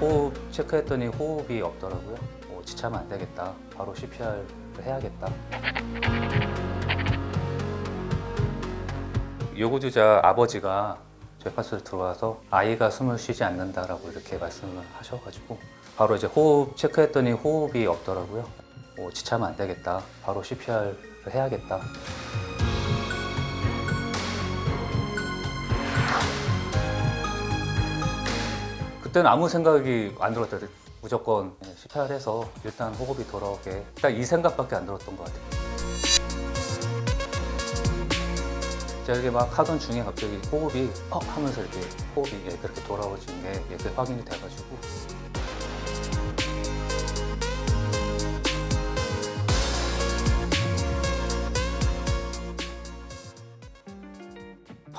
호흡 체크했더니 호흡이 없더라고요. 어, 지체하면 안 되겠다. 바로 CPR을 해야겠다. 요구주자 아버지가 저희 파트에 들어와서 아이가 숨을 쉬지 않는다라고 이렇게 말씀을 하셔가지고 바로 이제 호흡 체크했더니 호흡이 없더라고요. 어, 지체하면 안 되겠다. 바로 CPR을 해야겠다. 그때는 아무 생각이 안 들었어요. 무조건 CPR해서 일단 호흡이 돌아오게. 딱이 생각밖에 안 들었던 것 같아요. 제가 이렇게 막 하던 중에 갑자기 호흡이 어 하면서 이렇게 호흡이 예, 그렇게 돌아오진 게 이렇게 확인이 돼가지고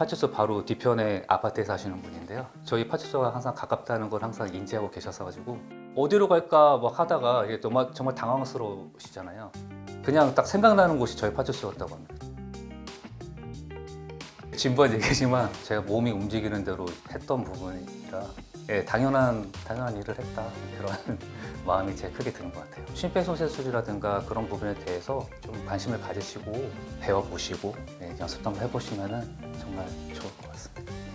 파출소 바로 뒤편에 아파트에 사시는 분인데요. 저희 파출소가 항상 가깝다는 걸 항상 인지하고 계셔서 가지고 어디로 갈까 막 하다가 이게 정말 정말 당황스러우시잖아요. 그냥 딱 생각나는 곳이 저희 파출소였다고 합니다. 진부한 얘기지만 제가 몸이 움직이는 대로 했던 부분이라 예, 당연한 당연한 일을 했다 그런 마음이 제일 크게 드는 것 같아요. 심폐소생술이라든가 그런 부분에 대해서 좀 관심을 가지시고 배워보시고 예, 연습도 한번 해보시면은 정말 좋을 것 같아요.